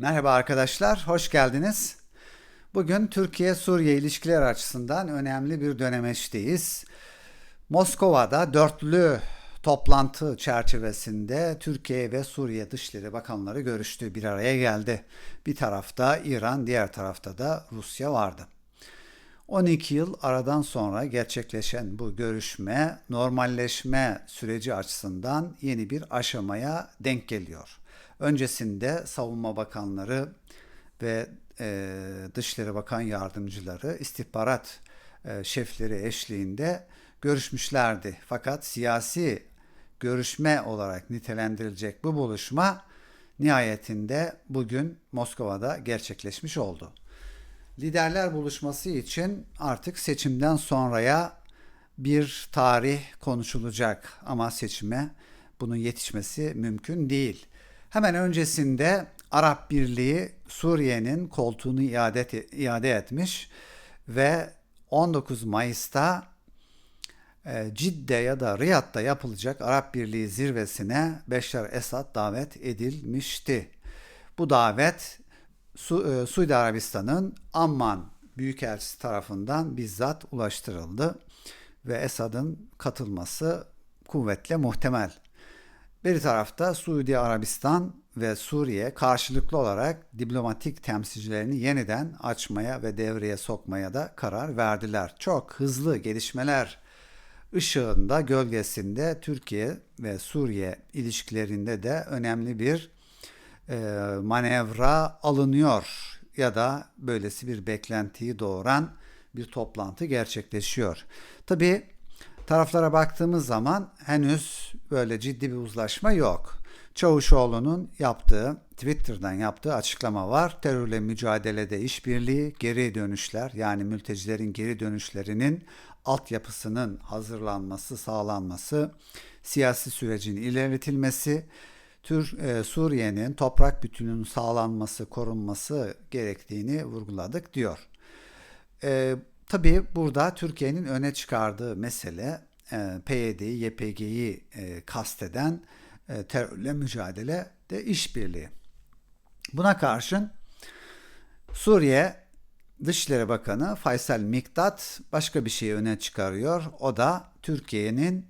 Merhaba arkadaşlar, hoş geldiniz. Bugün Türkiye-Suriye ilişkiler açısından önemli bir dönemeçteyiz. Moskova'da dörtlü toplantı çerçevesinde Türkiye ve Suriye Dışişleri Bakanları görüştü, bir araya geldi. Bir tarafta İran, diğer tarafta da Rusya vardı. 12 yıl aradan sonra gerçekleşen bu görüşme normalleşme süreci açısından yeni bir aşamaya denk geliyor. Öncesinde savunma bakanları ve e, Dışişleri Bakan Yardımcıları istihbarat e, şefleri eşliğinde görüşmüşlerdi. Fakat siyasi görüşme olarak nitelendirilecek bu buluşma nihayetinde bugün Moskova'da gerçekleşmiş oldu. Liderler buluşması için artık seçimden sonraya bir tarih konuşulacak ama seçime bunun yetişmesi mümkün değil. Hemen öncesinde Arap Birliği Suriye'nin koltuğunu iade, iade etmiş ve 19 Mayıs'ta e, Cidde ya da Riyad'da yapılacak Arap Birliği zirvesine Beşar Esad davet edilmişti. Bu davet Su, e, Suudi Arabistan'ın Amman Büyükelçisi tarafından bizzat ulaştırıldı ve Esad'ın katılması kuvvetle muhtemel. Bir tarafta Suudi Arabistan ve Suriye karşılıklı olarak diplomatik temsilcilerini yeniden açmaya ve devreye sokmaya da karar verdiler. Çok hızlı gelişmeler ışığında, gölgesinde Türkiye ve Suriye ilişkilerinde de önemli bir manevra alınıyor ya da böylesi bir beklentiyi doğuran bir toplantı gerçekleşiyor. Tabi taraflara baktığımız zaman henüz böyle ciddi bir uzlaşma yok. Çavuşoğlu'nun yaptığı, Twitter'dan yaptığı açıklama var. Terörle mücadelede işbirliği, geri dönüşler yani mültecilerin geri dönüşlerinin altyapısının hazırlanması, sağlanması, siyasi sürecin ilerletilmesi, Tür, e, Suriye'nin toprak bütünlüğünün sağlanması, korunması gerektiğini vurguladık diyor. E, tabii burada Türkiye'nin öne çıkardığı mesele e, PYD'yi, YPG'yi e, kasteden e, terörle mücadele de işbirliği. Buna karşın Suriye Dışişleri Bakanı Faysal Miktat başka bir şey öne çıkarıyor. O da Türkiye'nin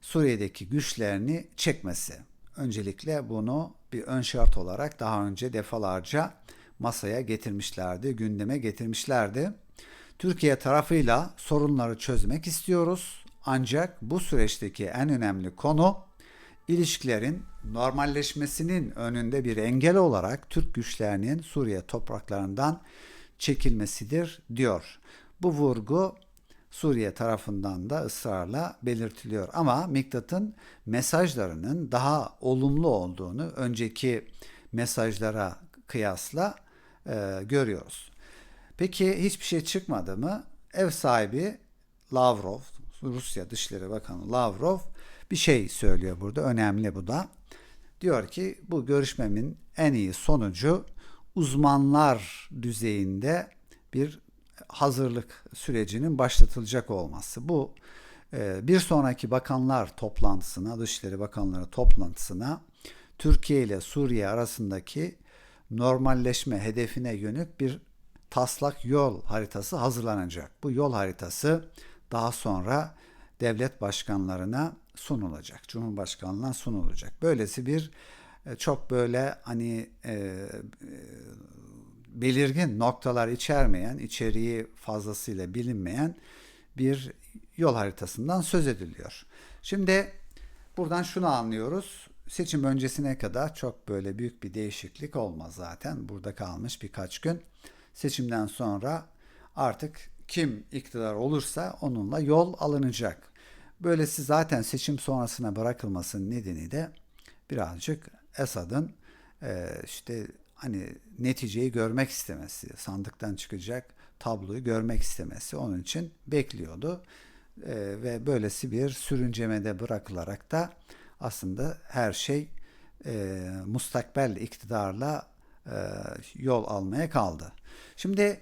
Suriye'deki güçlerini çekmesi. Öncelikle bunu bir ön şart olarak daha önce defalarca masaya getirmişlerdi, gündeme getirmişlerdi. Türkiye tarafıyla sorunları çözmek istiyoruz. Ancak bu süreçteki en önemli konu ilişkilerin normalleşmesinin önünde bir engel olarak Türk güçlerinin Suriye topraklarından çekilmesidir diyor. Bu vurgu Suriye tarafından da ısrarla belirtiliyor. Ama Miktat'ın mesajlarının daha olumlu olduğunu önceki mesajlara kıyasla e, görüyoruz. Peki hiçbir şey çıkmadı mı? Ev sahibi Lavrov, Rusya Dışişleri Bakanı Lavrov bir şey söylüyor burada. Önemli bu da. Diyor ki bu görüşmemin en iyi sonucu uzmanlar düzeyinde bir hazırlık sürecinin başlatılacak olması. Bu e, bir sonraki bakanlar toplantısına, Dışişleri Bakanları toplantısına Türkiye ile Suriye arasındaki normalleşme hedefine yönelik bir taslak yol haritası hazırlanacak. Bu yol haritası daha sonra devlet başkanlarına sunulacak. Cumhurbaşkanlığına sunulacak. Böylesi bir e, çok böyle hani e, e, belirgin noktalar içermeyen, içeriği fazlasıyla bilinmeyen bir yol haritasından söz ediliyor. Şimdi buradan şunu anlıyoruz. Seçim öncesine kadar çok böyle büyük bir değişiklik olmaz zaten. Burada kalmış birkaç gün. Seçimden sonra artık kim iktidar olursa onunla yol alınacak. Böylesi zaten seçim sonrasına bırakılmasının nedeni de birazcık Esad'ın işte hani neticeyi görmek istemesi, sandıktan çıkacak tabloyu görmek istemesi onun için bekliyordu. E, ve böylesi bir sürüncemede bırakılarak da aslında her şey e, mustakbel iktidarla e, yol almaya kaldı. Şimdi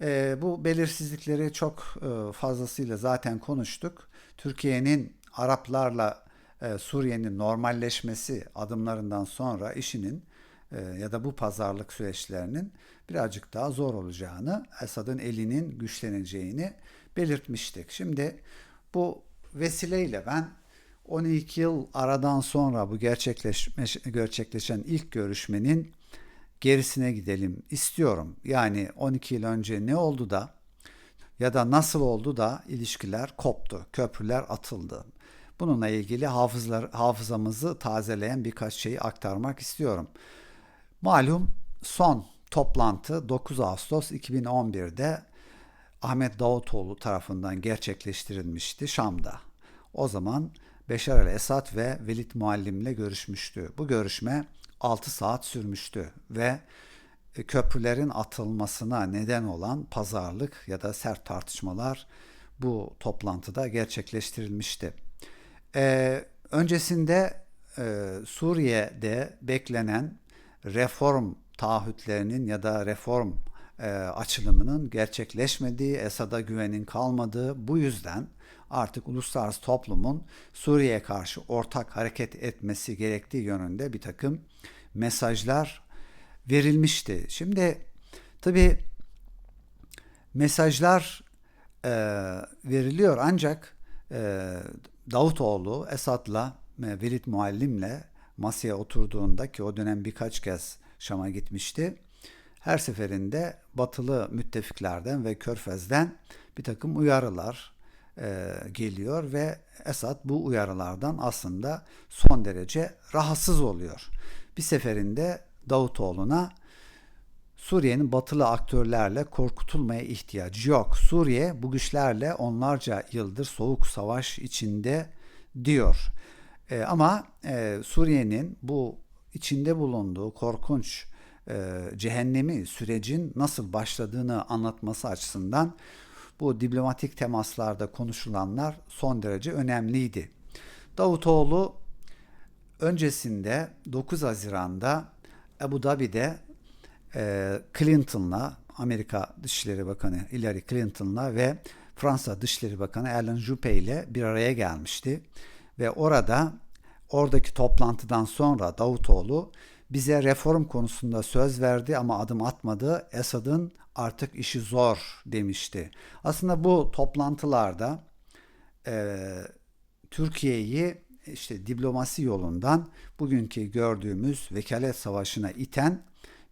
e, bu belirsizlikleri çok e, fazlasıyla zaten konuştuk. Türkiye'nin Araplarla e, Suriye'nin normalleşmesi adımlarından sonra işinin ya da bu pazarlık süreçlerinin birazcık daha zor olacağını, Esad'ın elinin güçleneceğini belirtmiştik. Şimdi bu vesileyle ben 12 yıl aradan sonra bu gerçekleşme, gerçekleşen ilk görüşmenin gerisine gidelim istiyorum. Yani 12 yıl önce ne oldu da ya da nasıl oldu da ilişkiler koptu, köprüler atıldı. Bununla ilgili hafızlar, hafızamızı tazeleyen birkaç şeyi aktarmak istiyorum. Malum son toplantı 9 Ağustos 2011'de Ahmet Davutoğlu tarafından gerçekleştirilmişti Şam'da. O zaman Beşar el-Esad ve Velid Muallim'le görüşmüştü. Bu görüşme 6 saat sürmüştü ve e, köprülerin atılmasına neden olan pazarlık ya da sert tartışmalar bu toplantıda gerçekleştirilmişti. Ee, öncesinde e, Suriye'de beklenen reform taahhütlerinin ya da reform e, açılımının gerçekleşmediği, Esad'a güvenin kalmadığı bu yüzden artık uluslararası toplumun Suriye'ye karşı ortak hareket etmesi gerektiği yönünde bir takım mesajlar verilmişti. Şimdi tabi mesajlar e, veriliyor ancak e, Davutoğlu Esad'la e, Velid Muallim'le masaya oturduğunda ki o dönem birkaç kez Şam'a gitmişti. Her seferinde batılı müttefiklerden ve Körfez'den bir takım uyarılar e, geliyor ve Esad bu uyarılardan aslında son derece rahatsız oluyor. Bir seferinde Davutoğlu'na Suriye'nin batılı aktörlerle korkutulmaya ihtiyacı yok. Suriye bu güçlerle onlarca yıldır soğuk savaş içinde diyor. E, ama e, Suriye'nin bu içinde bulunduğu korkunç e, cehennemi sürecin nasıl başladığını anlatması açısından bu diplomatik temaslarda konuşulanlar son derece önemliydi. Davutoğlu öncesinde 9 Haziran'da Abu Dhabi'de e, Clinton'la Amerika Dışişleri Bakanı Hillary Clinton'la ve Fransa Dışişleri Bakanı Alain Juppé ile bir araya gelmişti ve orada oradaki toplantıdan sonra Davutoğlu bize reform konusunda söz verdi ama adım atmadı. Esad'ın artık işi zor demişti. Aslında bu toplantılarda e, Türkiye'yi işte diplomasi yolundan bugünkü gördüğümüz vekalet savaşına iten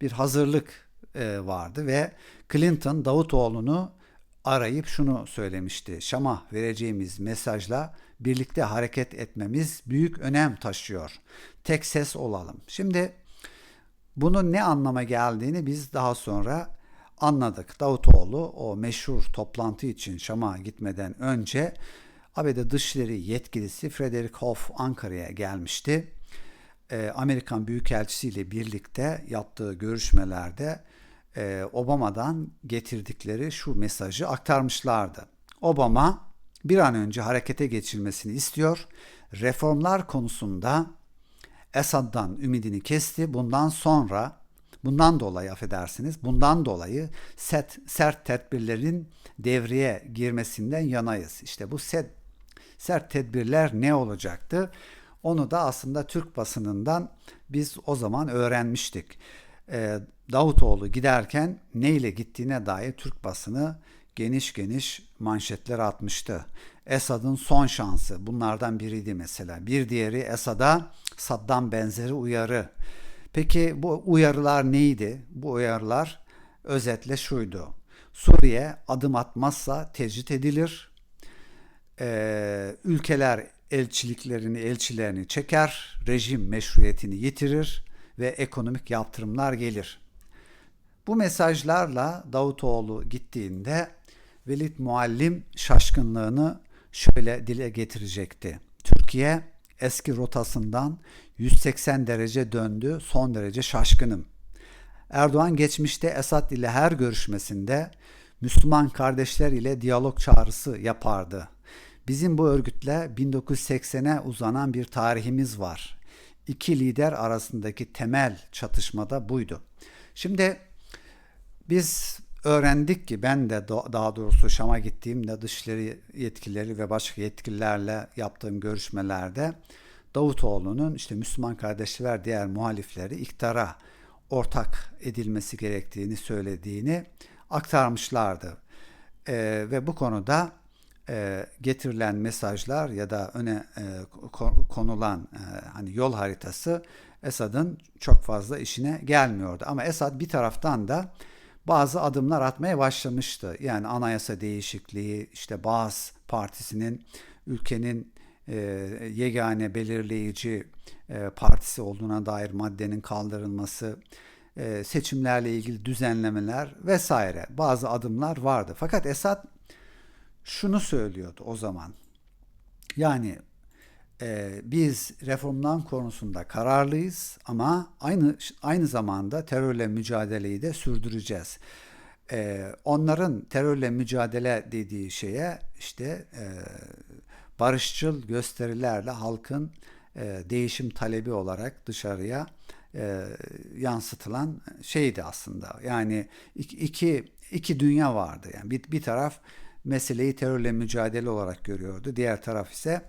bir hazırlık e, vardı ve Clinton Davutoğlu'nu arayıp şunu söylemişti. Şam'a vereceğimiz mesajla birlikte hareket etmemiz büyük önem taşıyor. Tek ses olalım. Şimdi bunun ne anlama geldiğini biz daha sonra anladık. Davutoğlu o meşhur toplantı için Şam'a gitmeden önce ABD Dışişleri yetkilisi Frederick Hoff Ankara'ya gelmişti. Ee, Amerikan Büyükelçisi ile birlikte yaptığı görüşmelerde e, Obama'dan getirdikleri şu mesajı aktarmışlardı. Obama bir an önce harekete geçilmesini istiyor. Reformlar konusunda Esad'dan ümidini kesti. Bundan sonra bundan dolayı affedersiniz bundan dolayı set, sert tedbirlerin devreye girmesinden yanayız. İşte bu set, sert tedbirler ne olacaktı? Onu da aslında Türk basınından biz o zaman öğrenmiştik. Ee, Davutoğlu giderken neyle gittiğine dair Türk basını geniş geniş manşetler atmıştı. Esad'ın son şansı bunlardan biriydi mesela. Bir diğeri Esad'a Saddam benzeri uyarı. Peki bu uyarılar neydi? Bu uyarılar özetle şuydu. Suriye adım atmazsa tecrit edilir. Ee, ülkeler elçiliklerini, elçilerini çeker, rejim meşruiyetini yitirir ve ekonomik yaptırımlar gelir. Bu mesajlarla Davutoğlu gittiğinde Velid Muallim şaşkınlığını şöyle dile getirecekti. Türkiye eski rotasından 180 derece döndü, son derece şaşkınım. Erdoğan geçmişte Esad ile her görüşmesinde Müslüman kardeşler ile diyalog çağrısı yapardı. Bizim bu örgütle 1980'e uzanan bir tarihimiz var. İki lider arasındaki temel çatışmada buydu. Şimdi biz öğrendik ki ben de daha doğrusu Şam'a gittiğimde dışişleri yetkilileri ve başka yetkililerle yaptığım görüşmelerde Davutoğlu'nun işte Müslüman kardeşler diğer muhalifleri iktara ortak edilmesi gerektiğini söylediğini aktarmışlardı. E, ve bu konuda e, getirilen mesajlar ya da öne e, konulan e, hani yol haritası Esad'ın çok fazla işine gelmiyordu. Ama Esad bir taraftan da bazı adımlar atmaya başlamıştı. Yani anayasa değişikliği, işte Baas Partisi'nin ülkenin e, yegane belirleyici e, partisi olduğuna dair maddenin kaldırılması, e, seçimlerle ilgili düzenlemeler vesaire bazı adımlar vardı. Fakat Esad şunu söylüyordu o zaman. Yani e, biz reformdan konusunda kararlıyız ama aynı aynı zamanda terörle mücadeleyi de sürdüreceğiz. E, onların terörle mücadele dediği şeye işte e, barışçıl gösterilerle halkın e, değişim talebi olarak dışarıya e, yansıtılan şeydi aslında. Yani iki, iki dünya vardı. Yani bir, bir taraf meseleyi terörle mücadele olarak görüyordu. Diğer taraf ise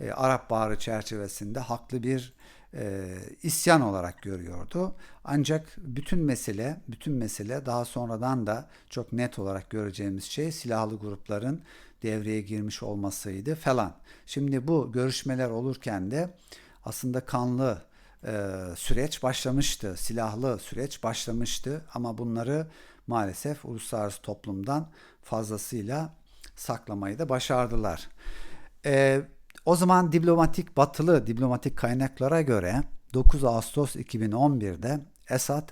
e, Arap Baharı çerçevesinde haklı bir e, isyan olarak görüyordu. Ancak bütün mesele, bütün mesele daha sonradan da çok net olarak göreceğimiz şey silahlı grupların devreye girmiş olmasıydı falan. Şimdi bu görüşmeler olurken de aslında kanlı e, süreç başlamıştı, silahlı süreç başlamıştı ama bunları maalesef uluslararası toplumdan fazlasıyla saklamayı da başardılar. E, o zaman diplomatik batılı diplomatik kaynaklara göre 9 Ağustos 2011'de Esad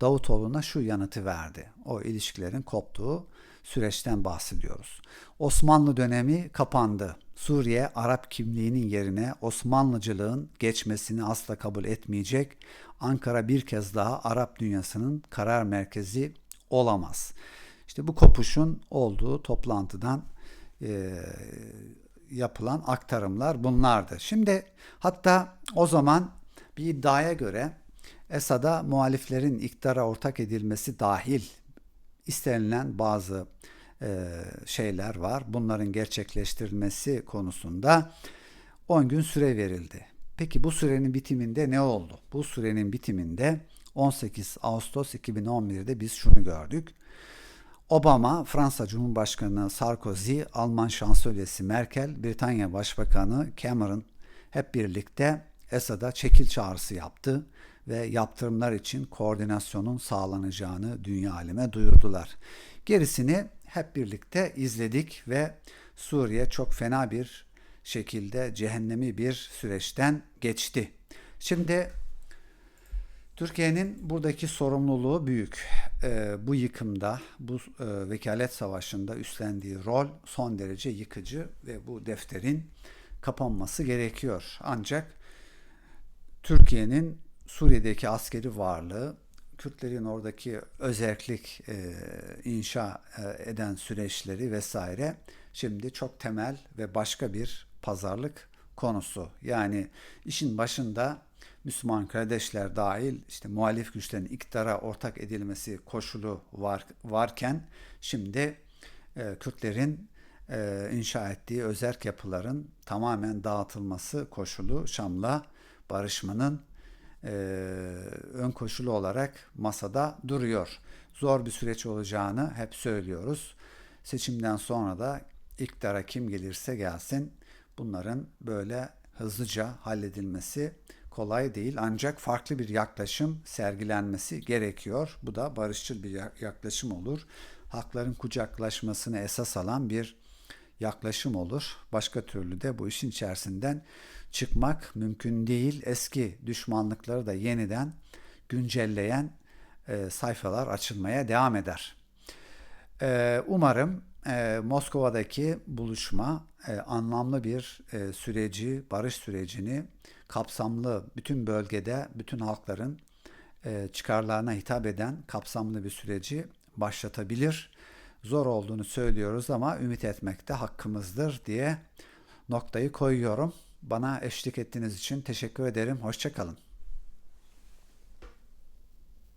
Davutoğlu'na şu yanıtı verdi. O ilişkilerin koptuğu süreçten bahsediyoruz. Osmanlı dönemi kapandı. Suriye Arap kimliğinin yerine Osmanlıcılığın geçmesini asla kabul etmeyecek. Ankara bir kez daha Arap dünyasının karar merkezi olamaz. İşte bu kopuşun olduğu toplantıdan e, yapılan aktarımlar bunlardı. Şimdi hatta o zaman bir iddiaya göre Esad'a muhaliflerin iktidara ortak edilmesi dahil istenilen bazı e, şeyler var. Bunların gerçekleştirilmesi konusunda 10 gün süre verildi. Peki bu sürenin bitiminde ne oldu? Bu sürenin bitiminde 18 Ağustos 2011'de biz şunu gördük. Obama, Fransa Cumhurbaşkanı Sarkozy, Alman Şansölyesi Merkel, Britanya Başbakanı Cameron hep birlikte Esad'a çekil çağrısı yaptı ve yaptırımlar için koordinasyonun sağlanacağını dünya aleme duyurdular. Gerisini hep birlikte izledik ve Suriye çok fena bir şekilde cehennemi bir süreçten geçti. Şimdi Türkiye'nin buradaki sorumluluğu büyük. E, bu yıkımda, bu e, vekalet savaşında üstlendiği rol son derece yıkıcı ve bu defterin kapanması gerekiyor. Ancak Türkiye'nin Suriye'deki askeri varlığı, Kürtlerin oradaki özellik e, inşa e, eden süreçleri vesaire şimdi çok temel ve başka bir pazarlık konusu. Yani işin başında Müslüman kardeşler dahil işte muhalif güçlerin iktidara ortak edilmesi koşulu var, varken şimdi e, Kürtlerin e, inşa ettiği özerk yapıların tamamen dağıtılması koşulu Şam'la barışmanın e, ön koşulu olarak masada duruyor. Zor bir süreç olacağını hep söylüyoruz. Seçimden sonra da iktidara kim gelirse gelsin bunların böyle hızlıca halledilmesi kolay değil ancak farklı bir yaklaşım sergilenmesi gerekiyor. Bu da barışçıl bir yaklaşım olur. Hakların kucaklaşmasını esas alan bir yaklaşım olur. Başka türlü de bu işin içerisinden çıkmak mümkün değil. Eski düşmanlıkları da yeniden güncelleyen e, sayfalar açılmaya devam eder. E, umarım e, Moskova'daki buluşma e, anlamlı bir e, süreci, barış sürecini kapsamlı bütün bölgede bütün halkların e, çıkarlarına hitap eden kapsamlı bir süreci başlatabilir. Zor olduğunu söylüyoruz ama ümit etmek de hakkımızdır diye noktayı koyuyorum. Bana eşlik ettiğiniz için teşekkür ederim. Hoşçakalın.